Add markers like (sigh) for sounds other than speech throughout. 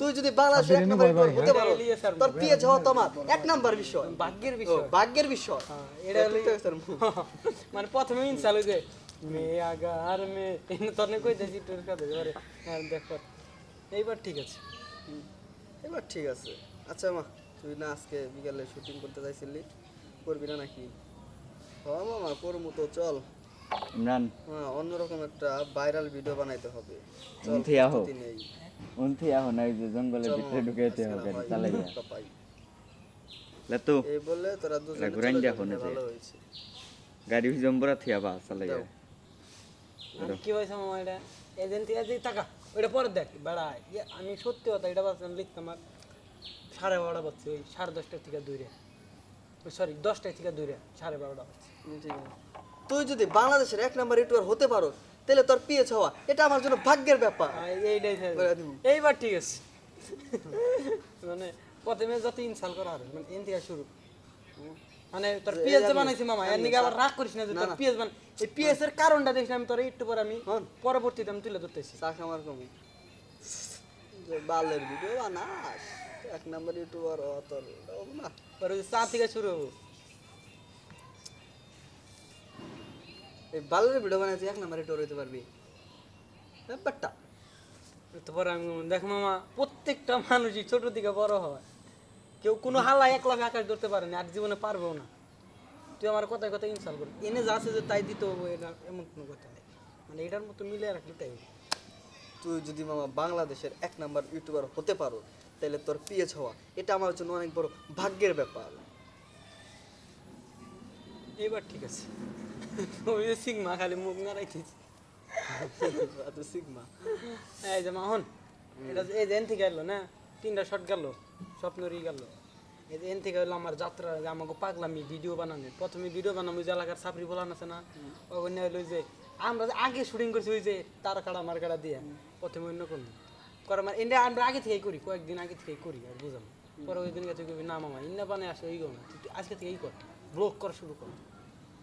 তুই যদি বাংলাদেশের এক নাম্বার হতে পারো তোর পিএইচ হওয়া তোমার এক নাম্বার বিষয়। ভাগ্যের বিষয়। ভাগ্যের বিষয়। হ্যাঁ, এটা (laughs) মানে প্রথমে ইনসাল হয়ে যায় মে আগার মে তোর কই দিয়েছি তোর কাছে হ্যাঁ দেখো এইবার ঠিক আছে। এবার ঠিক আছে। আচ্ছা মা তুই না আজকে বিকালে শুটিং করতে চাইছিলি করবি না নাকি? হ মামা করব তো চল। ইমরান। হ্যাঁ অন্যরকম একটা ভাইরাল ভিডিও বানাইতে হবে। চল। নেই। উনথি এখন ওই যে জঙ্গলের ভিতরে হবে। লেতো এই বলে তোরা দুজনে যা ফোনে। গাড়ি জম্বরা থিয়া বা। কি হয়েছে মামা এটা এজেন্সি আছে টাকা ওইটা পরে দেখ বেড়া আমি সত্যি কথা এটা ভাবছিলাম লিখতাম আর সাড়ে বারোটা বাজছে ওই সাড়ে দশটার থেকে দূরে সরি দশটার থেকে দূরে সাড়ে বারোটা বাজছে ঠিক আছে। তুই যদি বাংলাদেশের এক নাম্বার ইউটিউবার হতে পারো তাহলে তোর পিএইচ হওয়া এটা আমার জন্য ভাগ্যের ব্যাপার। এইটাই দিবো। এইবার ঠিক আছে। মানে প্রথমে যত ইনসাল করা হবে মানে এন থেকে শুরু। মানে তোর পিএস বানাইছি মামা এর নিকে আবার রাগ করিস না যে তোর। পিএস বান এই পিএস এর কারণটা দেখিস আমি তোর একটু পরে আমি। পরবর্তীতে আমি তুলে ধরতেছি। চা খামার কমি। বালের ভিডিও বানাস এক নাম্বার ইউটিউবার তোর না। পরে চা থেকে শুরু হব। এই বালের ভিডিও বানাইছি এক নাম্বার ইউটিউবার হইতে পারবি। ব্যাপারটা। তারপরে আমি দেখ মামা প্রত্যেকটা মানুষই ছোট থেকে বড় হয়। কেউ কোনো হালা এক লাফে আকাশ ধরতে পারে না আর জীবনে পারবেও না। তুই আমার কথায় কথায় ইনসাল করি। এনে যা আছে যে তাই দিতে হবে এটা এমন কোনো কথা নেই। মানে এটার মতো মিলে রাখলে তাই। তুই যদি মামা বাংলাদেশের এক নাম্বার ইউটিউবার হতে পারো তাহলে তোর পিএইচ হওয়া এটা আমার জন্য অনেক বড় ভাগ্যের ব্যাপার। এইবার ঠিক আছে। ওই যে সিগমা খালি মুখ না নাড়াইতেছি তুই সিগমা। এই যে মাহন এটা এই যে এন থেকে এলো না? তিনটা শট গেল স্বপ্নরই গেল। এই যে এন থেকে হলো আমার যাত্রা যে আমাকে পাগলামি ভিডিও বানানো। প্রথমে ভিডিও বানানো যে এলাকার সাপড়ি বলান আছে না? ওখানে হলো যে আমরা যে আগে শুটিং করছি ওই যে তার কাড়া মার কাড়া দিয়ে। প্রথমে অন্য কোন। করে মানে ইন্ডিয়া আমরা আগে থেকেই করি কয়েকদিন আগে থেকেই করি আর বুঝলাম। পরে ওই দিন কবি না মামা ইন্না বানে আসে ওই গো না। আজকে থেকেই কর। ব্লগ করা শুরু কর।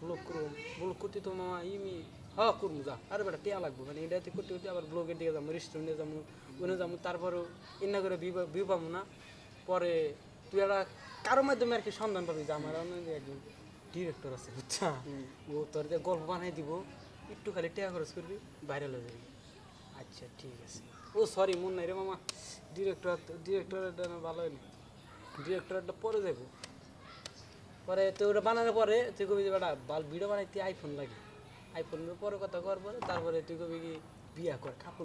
ব্লক করব ব্লক করতে তো মামা ইমি হ্যাঁ করব যা। আরে বেটা টিয়া লাগবো। মানে এটাতে করতে করতে আবার ব্লগের দিকে যাব রেস্টুরেন্টে যাব ওখানে যাব। তারপরেও এন্না করে ভিউ ভিউ পাবো না। পরে তুই একটা কারও মাধ্যমে আর কি সন্ধান পাবি যে আমার অন্য একজন ডিরেক্টর আছে বুঝছা? ও তোর যে গল্প বানাই দিব একটু খালি টিয়া খরচ করবি ভাইরাল হয়ে যাবি। আচ্ছা ঠিক আছে। ও সরি মন নাই রে মামা। ডিরেক্টর ডিরেক্টরটা ভালো হয়নি। ডিরেক্টরটা পরে যাব পরে তো ওটা বানানোর পরে তুই কবি বেটা, বাল ভিডিও বানাইতে আইফোন লাগে। আইফোনের পরে কথা করার পরে তারপরে তুই কবি বিয়া কর কাপড়